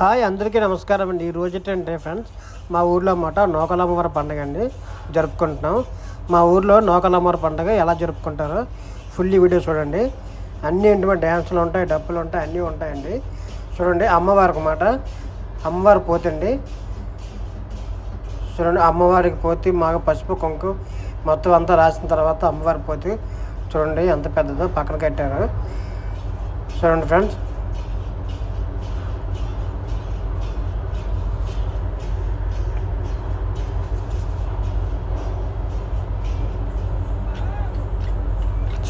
Hi అందరికీ నమస్కారం అండి. ఈ రోజు ఏంటంటే ఫ్రెండ్స్ మా ఊర్లో అన్నమాట నోకలమ్మవారి పండుగ అండి. జరుపుకుంటున్నాం. మా ఊర్లో నోకలమ్మవారి పండుగ ఎలా జరుపుకుంటారో ఫుల్లీ వీడియో చూడండి. అన్నీ ఏంటంటే డ్యాన్సులు ఉంటాయి డప్పులు ఉంటాయి అన్నీ ఉంటాయండి. చూడండి అమ్మవారికి మాట అమ్మవారి పోతండి చూడండి అమ్మవారికి పోతి మాగ పసుపు కుంకు మొత్తం అంతా రాసిన తర్వాత అమ్మవారి పోతి. చూడండి ఎంత పెద్దదో పక్కన కట్టారు. చూడండి ఫ్రెండ్స్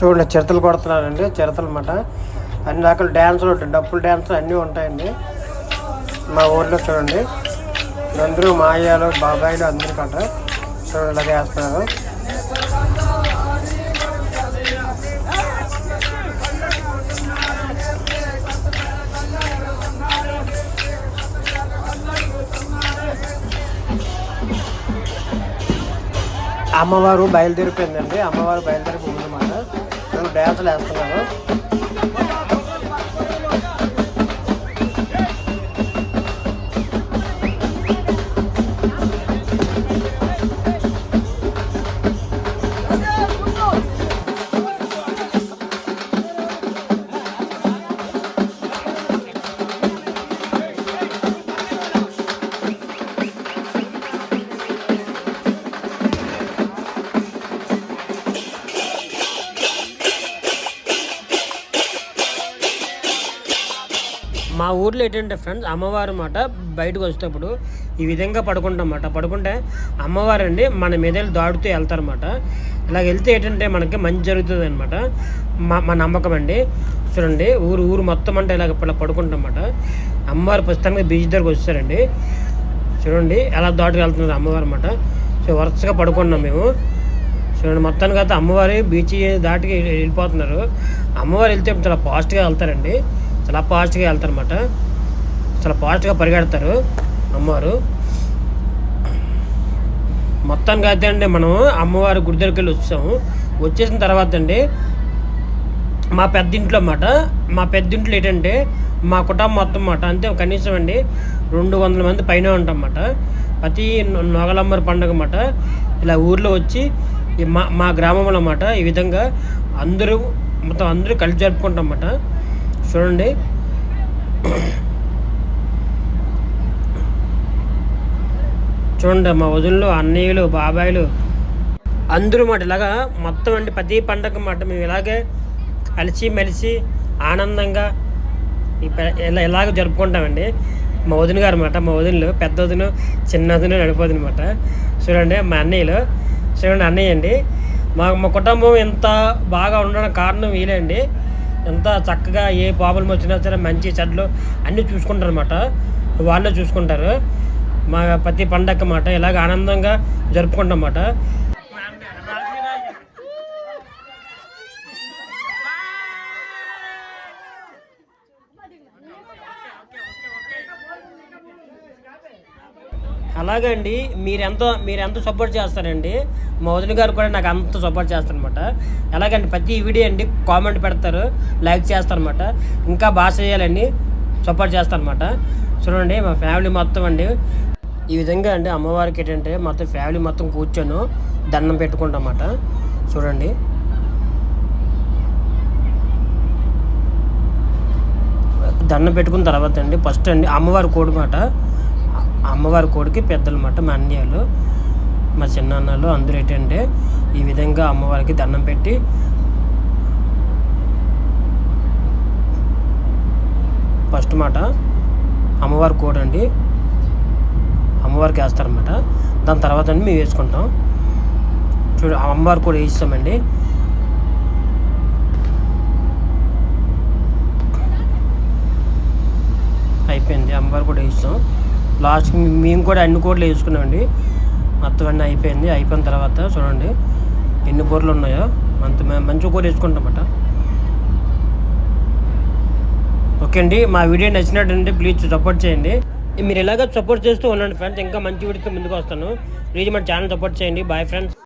చూడండి చిరతలు కొడుతున్నారండి చిరతలు అన్నమాట అన్ని రకాల డ్యాన్సులు ఉంటాయి డప్పులు డ్యాన్సులు అన్నీ ఉంటాయండి. మా ఊర్లో చూడండి అందరూ మాయాలు బాబాయిలు అందరూ కట్ట చూడండి ఇలాగే వేస్తున్నారు. అమ్మవారు బయలుదేరిపోయిందండి అమ్మవారు బయలుదేరిపోయింది. అన్నమాట నేను డ్యాన్సులు వేస్తున్నాను మా ఊర్లో ఏంటంటే ఫ్రెండ్స్ అమ్మవారు మాట బయటకు వచ్చేటప్పుడు ఈ విధంగా పడుకుంటామన్నమాట పడుకుంటే అమ్మవారు అండి మన మెదలు దాడుతూ వెళ్తారన్నమాట ఇలా వెళ్తే ఏంటంటే మనకి మంచి జరుగుతుంది అనమాట మా మా నమ్మకం అండి. చూడండి ఊరు ఊరు మొత్తం అంటే ఇలాగ ఇలా పడుకుంటాం అమ్మవారు ప్రస్తుతానికి బీచ్ దగ్గరకు వచ్చారండి చూడండి ఎలా దాటుకు వెళ్తున్నారు అమ్మవారు అనమాట సో వరుసగా పడుకున్నాం మేము. చూడండి మొత్తానికి అయితే అమ్మవారి బీచ్ దాటికి వెళ్ళిపోతున్నారు. అమ్మవారు వెళ్తే చాలా ఫాస్ట్గా వెళ్తారండి. చాలా ఫాస్ట్గా వెళ్తారన్నమాట. చాలా ఫాస్ట్గా పరిగెడతారు. అమ్మవారు. మొత్తానికి అయితే అండి మనం అమ్మవారి గుడి దగ్గరికి వెళ్ళి వచ్చాము. వచ్చేసిన తర్వాత అండి మా పెద్దింట్లో అన్నమాట. మా పెద్దింట్లో ఏంటంటే మా కుటుంబం మొత్తం అన్నమాట. అంతే కనీసం అండి రెండు వందల మంది పైన ఉంటాం అన్నమాట. ప్రతి నొగలమ్మరి పండుగ అన్నమాట. ఇలా ఊర్లో వచ్చి ఈ మా మా గ్రామంలో అన్నమాట. ఈ విధంగా అందరూ మొత్తం అందరూ కలిసి జరుపుకుంటాం అన్నమాట. చూడండి చూడండి మా వదినలు అన్నయ్యలు బాబాయిలు అందరూ మాట ఇలాగా మొత్తం అండి ప్రతి పండగ మాట మేము ఇలాగే కలిసి మెలిసి ఆనందంగా ఇలా ఇలాగ జరుపుకుంటామండి. మా వదిన గారు అనమాట మా వదినలు పెద్ద వదిన చిన్న వదిన నడిపోదు అనమాట చూడండి మా అన్నయ్యలు చూడండి అన్నయ్య అండి. మా మా కుటుంబం ఎంత బాగా ఉండడానికి కారణం వీలే అండి. ఎంత చక్కగా ఏ ప్రాబ్లం వచ్చినా సరే మంచి చెడ్లు అన్నీ చూసుకుంటారు అనమాట వాళ్ళే చూసుకుంటారు. మా ప్రతి పండగ మాట ఇలాగ ఆనందంగా జరుపుకుంటాం అన్నమాట అలాగండి మీరెంతో మీరెంత మీరు ఎంత సపోర్ట్ చేస్తారండి మా గారు కూడా నాకు అంత సపోర్ట్ చేస్తారనమాట ఎలాగండి ప్రతి వీడియో అండి కామెంట్ పెడతారు లైక్ చేస్తారనమాట ఇంకా బాగా చేయాలని సపోర్ట్ చేస్తారనమాట చూడండి మా ఫ్యామిలీ మొత్తం అండి. ఈ విధంగా అండి అమ్మవారికి ఏంటంటే మొత్తం ఫ్యామిలీ మొత్తం కూర్చొని దండం పెట్టుకుంటామన్నమాట చూడండి. దండం పెట్టుకున్న తర్వాత అండి ఫస్ట్ అండి అమ్మవారి కోడి మాట అమ్మవారి కోడికి పెద్దలమాట మా అన్నయ్యలు మా చిన్నాన్నలు అందరూ ఏంటంటే ఈ విధంగా అమ్మవారికి దండం పెట్టి ఫస్ట్ మాట అమ్మవారి కోడి అండి అమ్మవారికి వేస్తారనమాట దాని తర్వాత అండి మేము వేసుకుంటాం. చూడు అమ్మవారి కోడి వేస్తామండి అయిపోయింది అమ్మవారు కూడా వేసాం లాస్ట్కి మేము కూడా అన్ని కోట్లు వేసుకున్నామండి? మొత్తం అన్నీ అయిపోయింది. అయిపోయిన తర్వాత చూడండి ఎన్ని కూరలు ఉన్నాయో. అంత మేము మంచి కూర వేసుకుంటామట. ఓకే అండి మా వీడియో నచ్చినట్టుంటే ప్లీజ్ సపోర్ట్ చేయండి. మీరు ఇలాగ సపోర్ట్ చేస్తూ ఉండండి ఫ్రెండ్స్. ఇంకా మంచి వీడియోతో ముందుకు వస్తాను. ప్లీజ్ మన ఛానల్ సపోర్ట్ చేయండి. Bye friends.